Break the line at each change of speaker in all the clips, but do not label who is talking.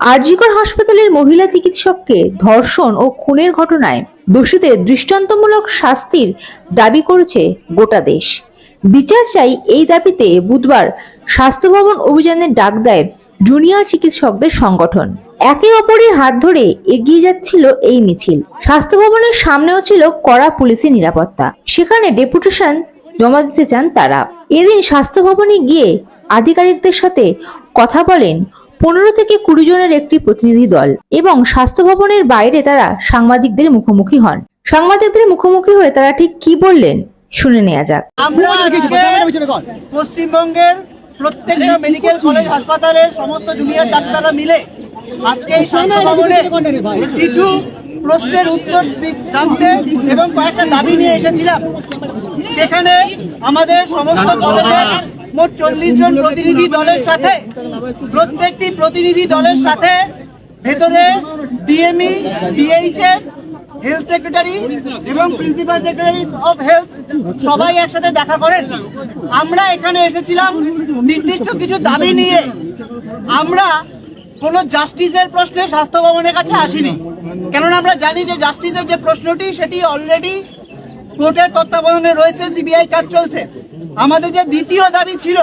আরজিকর হাসপাতালের মহিলা চিকিৎসককে ধর্ষণ ও খুনের ঘটনায় দোষীদের দৃষ্টান্তমূলক শাস্তির দাবি করেছে গোটা দেশ। বিচার চাই এই দাবিতে বুধবার স্বাস্থ্য ভবন অভিযানের ডাক দেয় জুনিয়র চিকিৎসকদের সংগঠন। একে অপরের হাত ধরে এগিয়ে যাচ্ছিল এই মিছিল। স্বাস্থ্য ভবনের সামনেও ছিল কড়া পুলিশের নিরাপত্তা। সেখানে ডেপুটেশন জমা দিতে চান তারা। এদিন স্বাস্থ্য ভবনে গিয়ে আধিকারিকদের সাথে কথা বলেন পনেরো থেকে কুড়ি জনের একটি প্রতিনিধি দল এবং স্বাস্থ্য ভবনের বাইরে তারা সাংবাদিকদের মুখোমুখি হন। সাংবাদিকদের মুখোমুখি হয়ে তারা ঠিক কি বললেন শুনে নেওয়া যাক।
আমরা পশ্চিমবঙ্গের প্রত্যেকটা মেডিকেল কলেজ হাসপাতালের সমস্ত জুনিয়র ডাক্তাররা মিলে আজকে এই স্বাস্থ্য ভবনে কিছু প্রশ্নের উত্তর জানতে এবং কয়েকটা দাবি নিয়ে এসেছিলাম। সেখানে আমাদের সমস্ত কলেজের মোট চল্লিশ জন প্রতিনিধি দলের সাথে, প্রত্যেকটি প্রতিনিধি দলের সাথে ভেতরে ডিএমই, ডিএইচএস, হেলথ সেক্রেটারি এবং প্রিন্সিপাল সেক্রেটারি অফ হেলথ সবাই একসাথে দেখা করেন। আমরা এখানে এসেছিলাম নির্দিষ্ট কিছু দাবি নিয়ে। আমরা কোনো জাস্টিসের প্রশ্নে স্বাস্থ্য ভবনের কাছে আসিনি। কেননা আমরা জানি যে জাস্টিসের যে প্রশ্নটি, সেটি অলরেডি কোর্টের তত্ত্বাবধানে রয়েছে, সিবিআই কাজ চলছে। আমাদের যে দ্বিতীয় দাবি ছিল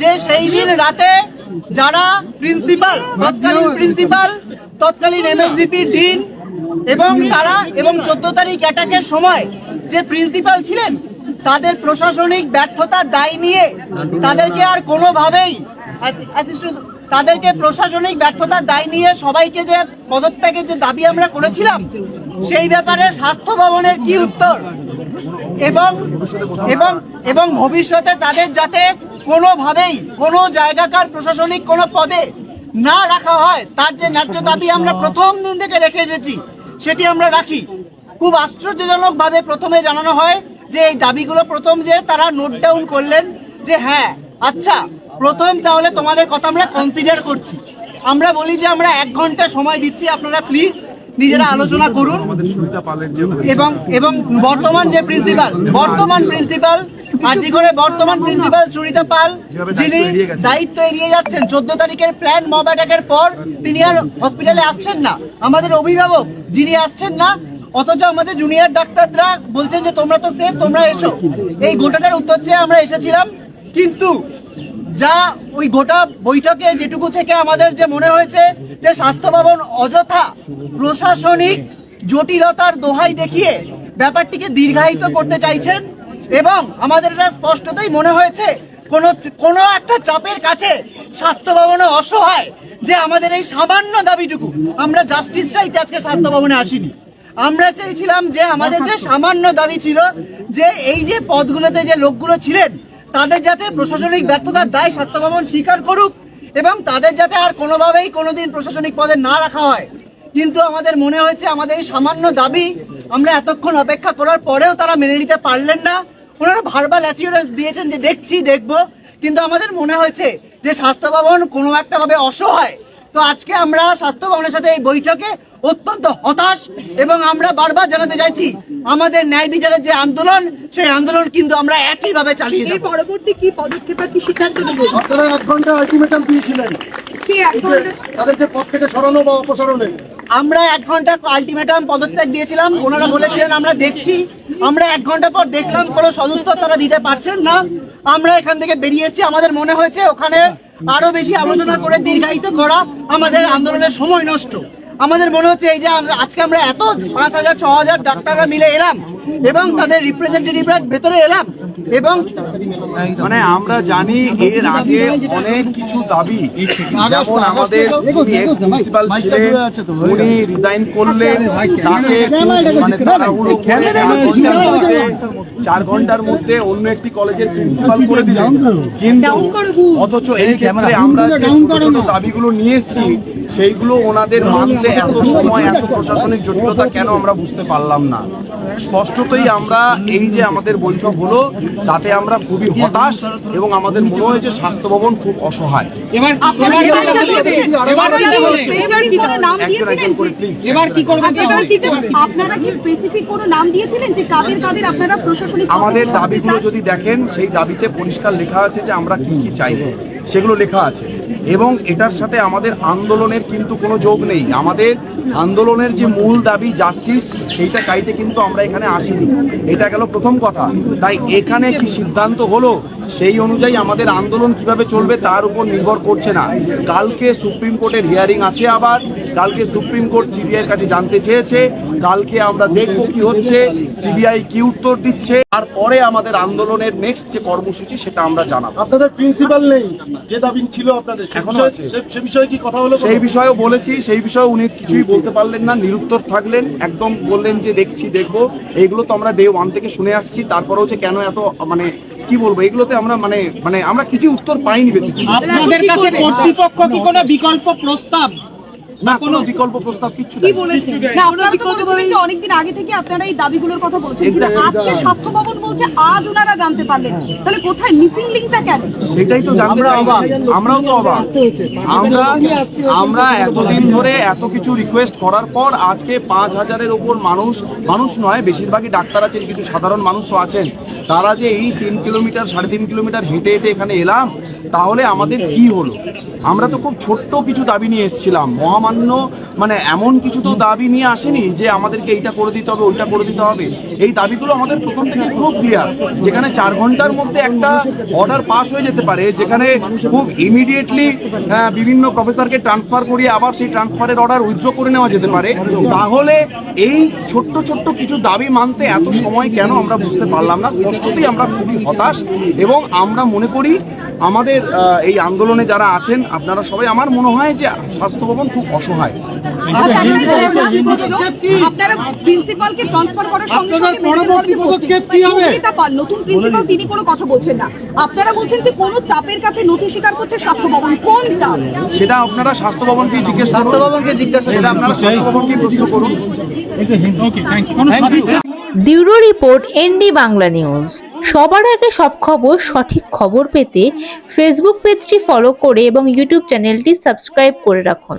যে সেই দিন রাতে যারা প্রিন্সিপাল, তৎকালীন প্রিন্সিপাল, তৎকালীন এমএসডিপির ডিন এবং তারা এবং চোদ্দ তারিখ অ্যাটাকের সময় যে প্রিন্সিপাল ছিলেন, তাদের প্রশাসনিক ব্যর্থতার দায় নিয়ে তাদেরকে আর কোনোভাবেই তাদেরকে প্রশাসনিক ব্যর্থতার দায় নিয়ে সবাইকে যে পদত্যাগের যে দাবি আমরা করেছিলাম, সেই ব্যাপারে স্বাস্থ্য ভবনের কি উত্তর? এবং এবং এবং ভবিষ্যতে তাদের যাতে কোনোভাবেই কোনো জায়গাকার প্রশাসনিক কোনো পদে না রাখা হয়, তার যে ন্যায্য দাবি আমরা প্রথম দিন থেকে রেখে এসেছি, সেটি আমরা রাখি। খুব আশ্চর্যজনক ভাবে প্রথমে জানানো হয় যে এই দাবিগুলো প্রথম যে তারা নোট ডাউন করলেন যে হ্যাঁ আচ্ছা প্রথম তাহলে তোমাদের কথা আমরা কনসিডার করছি। আমরা বলি যে আমরা এক ঘণ্টা সময় দিচ্ছি, আপনারা প্লিজ নিজেরা আলোচনা করুন। এবং এবং বর্তমান যে প্রিন্সিপাল বর্তমান প্রিন্সিপাল আজি করে বর্তমান প্রিন্সিপাল সুরিতা পাল যিনি দায়িত্ব এড়িয়ে যাচ্ছেন চোদ্দ তারিখের প্ল্যান মব অ্যাটাকের পর তিনি আর হসপিটালে আসছেন না। আমাদের অভিভাবক যিনি আসছেন না অথচ আমাদের জুনিয়র ডাক্তাররা বলছেন যে তোমরা তো সেফ তোমরা এসো। এই গোটাটার উত্তর চেয়ে আমরা এসেছিলাম। কিন্তু যা ওই গোটা বৈঠকে যেটুকু থেকে আমাদের যে মনে হয়েছে যে স্বাস্থ্য ভবন অযথা প্রশাসনিক জটিলতার দোহাই দেখিয়ে ব্যাপারটিকে দীর্ঘায়িত করতে চাইছেন এবং আমাদের এটা স্পষ্টতই মনে হয়েছে, কোন কোন একটা চাপের কাছে স্বাস্থ্য ভবনে অসহায় যে আমাদের এই সামান্য দাবিটুকু, আমরা জাস্টিস চাইতে আজকে স্বাস্থ্য ভবনে আসিনি। আমরা চাইছিলাম যে আমাদের যে সামান্য দাবি ছিল যে এই যে পদগুলোতে যে লোকগুলো ছিলেন তাদের যাতে প্রশাসনিক ব্যর্থতার দায় স্বাস্থ্য ভবন স্বীকার করুক এবং তাদের যাতে আর কোনোভাবেই কোনোদিন প্রশাসনিক পদে না রাখা হয়। কিন্তু আমাদের মনে হয়েছে, আমাদের এই সামান্য দাবি আমরা এতক্ষণ অপেক্ষা করার পরেও তারা মেনে নিতে পারলেন না। ওনারা ভার্বাল অ্যাসিউরেন্স দিয়েছেন যে দেখছি, দেখব। কিন্তু আমাদের মনে হয়েছে যে স্বাস্থ্য ভবন কোনো একটাভাবে অসহায়। তো আজকে আমরা স্বাস্থ্য ভবনের সাথে এই বৈঠকে অত্যন্ত হতাশ এবং আমরা বারবার জানাতে চাইছি আমাদের ন্যায় বিচারের যে আন্দোলন সেই আন্দোলন কিন্তু আমরা একইভাবে চালিয়ে যাব।
পরবর্তী কি পদক্ষেপ কি সিদ্ধান্ত নেবেন
আপনারা এক ঘণ্টা আলটিমেটাম দিয়েছিলেন। তাদেরকে পদ থেকে সরানো বা অপসারণে।
আমরা এক ঘণ্টা আলটিমেটাম পদত্যাগ দিয়েছিলাম ওনারা বলেছিলেন আমরা দেখছি। আমরা এক ঘণ্টা পর দেখলাম কোনো সদুত্তর তারা দিতে পারছেন না। আমরা এখান থেকে বেরিয়ে এসেছি। আমাদের মনে হয়েছে ওখানে আরও বেশি আলোচনা করে দীর্ঘায়িত করা আমাদের আন্দোলনের সময় নষ্ট। আমাদের মনে হচ্ছে এই যে আজকে আমরা এত পাঁচ হাজার, ছ হাজার ডাক্তাররা মিলে এলাম এবং তাদের রিপ্রেজেন্টেটিভরা ভেতরে এলাম। এবং
মানে আমরা জানি এর আগে অনেক কিছু দাবি যেমন আমাদের প্রিন্সিপাল ছিলেন উনি রিজাইন করলেন তাকে মানে তাড়াহুড়ো করে চার ঘণ্টার মধ্যে চার ঘণ্টার মধ্যে অন্য একটি কলেজের প্রিন্সিপাল করে দিলেন। কিন্তু অথচ এই ক্ষেত্রে আমরা যে ছোট ছোট দাবিগুলো নিয়ে এসেছি সেইগুলো ওনাদের মানতে এত সময় এত প্রশাসনিক জটিলতা কেন আমরা বুঝতে পারলাম না? স্পষ্টতই আমরা এই যে আমাদের বৈঠক হলো তাতে আমরা খুবই হতাশ এবং আমাদের মনে হয়েছে স্বাস্থ্য ভবন খুব অসহায়।
আপনারা কি এবার কি কোনো নাম
একজন একজন
দিয়েছিলেন?
করে প্লিজ
এবার কি করবেন এবার কি আপনারা কি স্পেসিফিক কোনো নাম দিয়েছিলেন যে কাদের কাদের আপনারা প্রশাসনিক
আমাদের দাবিগুলো যদি দেখেন সেই দাবিতে পরিষ্কার লেখা আছে যে আমরা কি কি চাইব সেগুলো লেখা আছে। এবং এটার সাথে আমাদের আন্দোলনের কিন্তু কোনো যোগ নেই। আমাদের আন্দোলনের যে মূল দাবি জাস্টিস সেইটা চাইতে কিন্তু আমরা এখানে আসিনি। এটা গেল প্রথম কথা। তাই এখানে কি সিদ্ধান্ত হলো? সেই অনুযায়ী আমাদের আন্দোলন কীভাবে চলবে তার উপর নির্ভর করছে না। কালকে সুপ্রিম কোর্টের হিয়ারিং আছে আবার কালকে সুপ্রিম কোর্ট সিবিআইয়ের কাছে জানতে চেয়েছে কালকে আমরা দেখব কি হচ্ছে সিবিআই কি উত্তর দিচ্ছে তারপরে আমাদের আন্দোলনের নেক্সট যে কর্মসূচি সেটা আমরা জানাব।
আপনাদের প্রিন্সিপাল নেই যে দাবি ছিল আপনাদের এখনও
আছে।
সে বিষয়ে কি কথা হলো
সেই বিষয়েও বলেছি সেই বিষয়ে উনি কিছুই বলতে পারলেন না নিরুত্তর থাকলেন একদম বললেন যে দেখছি দেখব। এইগুলো তো আমরা ডে ওয়ান থেকে শুনে আসছি তারপরেও যে কেন এত মানে কি বলব? এগুলোতে আমরা মানে মানে আমরা কিছু উত্তর পাইনি বেশি।
আপনাদের কাছে কর্তৃপক্ষ কি কোনো বিকল্প প্রস্তাব?
না কোনো বিকল্প প্রস্তাব কিচ্ছু
কি বলেছেন না আপনারা তো বলেছিলেন যে অনেকদিন আগে থেকে আপনারা এই দাবিগুলোর কথা বলছেন। কিন্তু আজকে স্বাস্থ্য ভবন বলছে আজ ওনারা জানতে পারলেন। তাহলে কোথায় মিসিং লিঙ্কটা কেন?
সেটাই তো জানতে চাইছি আমরাও তো অবাক। আমরা আমরা এতদিন ধরে এত কিছু রিকোয়েস্ট করার পর আজকে পাঁচ হাজারের ওপর মানুষ মানুষ নয় বেশিরভাগই ডাক্তার আছেন কিন্তু সাধারণ মানুষও আছেন। তারা যে এই তিন কিলোমিটার সাড়ে তিন কিলোমিটার হেঁটে হেঁটে এখানে এলাম তাহলে আমাদের কি হলো? আমরা তো খুব ছোট্ট কিছু দাবি নিয়ে এসেছিলাম। মহামান্য মানে এমন কিছু তো দাবি নিয়ে আসেনি যে আমাদেরকে এইটা করে দিতে হবে, ওইটা করে দিতে হবে। এই দাবিগুলো আমাদের প্রথম থেকে খুব ক্লিয়ার যেখানে চার ঘণ্টার মধ্যে একটা অর্ডার পাস হয়ে যেতে পারে, যেখানে খুব ইমিডিয়েটলি বিভিন্ন প্রফেসরকে ট্রান্সফার করিয়ে আবার সেই ট্রান্সফারের অর্ডার উইথড্র করে নেওয়া যেতে পারে। তাহলে এই ছোট্ট ছোট্ট কিছু দাবি মানতে এত সময় কেন আমরা বুঝতে পারলাম না? স্পষ্টতই আমরা খুবই হতাশ এবং আমরা মনে করি আমাদের এই আন্দোলনে যারা আছেন, আপনারা সবাই, আমার মনে হয় যে স্বাস্থ্য ভবন খুব অসহায়।
আপনারা কি? প্রশ্ন? আপনারা প্রিন্সিপালকে ট্রান্সফার করার সঙ্গে সঙ্গে পরবর্তী পদক্ষেপ কি হবে? নতুন প্রিন্সিপাল তিনি কোনো কথা বলছেন না। আপনারা বলছেন যে কোনো চাপের কাছে নথি স্বীকার করছে স্বাস্থ্য ভবন। কোন চাপ?
সেটা আপনারা স্বাস্থ্য ভবনকে জিজ্ঞেস স্বাস্থ্য ভবনকে জিজ্ঞাসা সেটা আপনারা স্বাস্থ্য ভবনকে প্রশ্ন করুন।
Bureau report ND Bangla news. সবার আগে সব খবর সঠিক খবর পেতে ফেসবুক পেজটি ফলো করে এবং ইউটিউব চ্যানেলটি সাবস্ক্রাইব করে রাখুন।